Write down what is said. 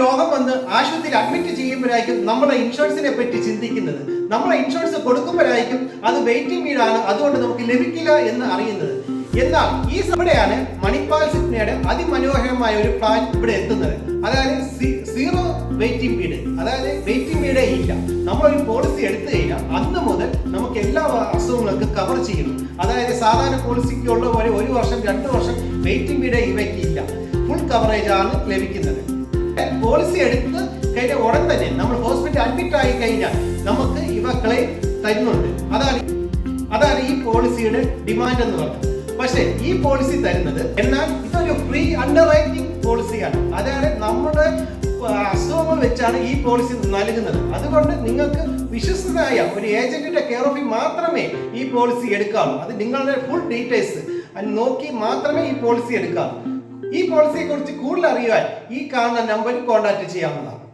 രോഗം വന്ന് ആശുപത്രിയിൽ അഡ്മിറ്റ് ചെയ്യുമ്പോഴായിരിക്കും നമ്മളെ ഇൻഷുറൻസിനെ പറ്റി ചിന്തിക്കുന്നത്. നമ്മളെ ഇൻഷുറൻസ് കൊടുക്കുമ്പോഴായിരിക്കും അത് വെയിറ്റിംഗ് വീടാണ് അതുകൊണ്ട് നമുക്ക് ലഭിക്കില്ല എന്ന് അറിയുന്നത്. എന്നാൽ ഈ ഇവിടെയാണ് മണിപ്പാൽ സിഗ്നയുടെ അതിമനോഹരമായ ഒരു പ്ലാൻ ഇവിടെ എത്തുന്നത്. അതായത് സീറോ വെയിറ്റിംഗ് പീരീഡ് അതായത് വെയിറ്റിംഗ് പീരീഡേ ഇല്ല. നമ്മളൊരു പോളിസി എടുത്തു കഴിഞ്ഞാൽ അന്ന് മുതൽ നമുക്ക് എല്ലാ അസുഖങ്ങൾക്കും കവർ ചെയ്യണം അതായത് സാധാരണ പോളിസിക്ക് ഉള്ള പോലെ ഒരു വർഷം രണ്ട് വർഷം വെയിറ്റിംഗ് വീടേ ഇവയ്ക്ക് ഇല്ല. ഫുൾ കവറേജ് ആണ് ലഭിക്കുന്നത്. പോളിസി എടുത്ത് കഴിഞ്ഞ ഉടൻ തന്നെ നമ്മൾ ഹോസ്പിറ്റൽ അഡ്മിറ്റ് ആയി കഴിഞ്ഞാൽ നമുക്ക് ഇവ ക്ലെയിം തരുന്നുണ്ട്. അതാണ് അതാണ് ഈ പോളിസിയുടെ ഡിമാൻഡ് എന്ന് പറയുന്നത് പക്ഷേ ഈ പോളിസി തരുന്നത് എന്നാൽ ഇതൊരു ഫ്രീ അണ്ടർ റൈറ്റിംഗ് പോളിസിയാണ്. അതായത് നമ്മുടെ അസുഖങ്ങൾ വെച്ചാണ് ഈ പോളിസി നൽകുന്നത്. അതുകൊണ്ട് നിങ്ങൾക്ക് വിശ്വസ്തനായ ഒരു ഏജന്റിന്റെ കെയർ ഓഫിൽ മാത്രമേ ഈ പോളിസി എടുക്കാവൂ. അത് നിങ്ങളുടെ ഫുൾ ഡീറ്റെയിൽസ് നോക്കി മാത്രമേ ഈ പോളിസി എടുക്കാവൂ. ഈ പോളിസിയെ കുറിച്ച് കൂടുതൽ അറിയുവാൻ ഈ കാണുന്ന നമ്പറിൽ കോൺടാക്ട് ചെയ്യാവുന്നതാണ്.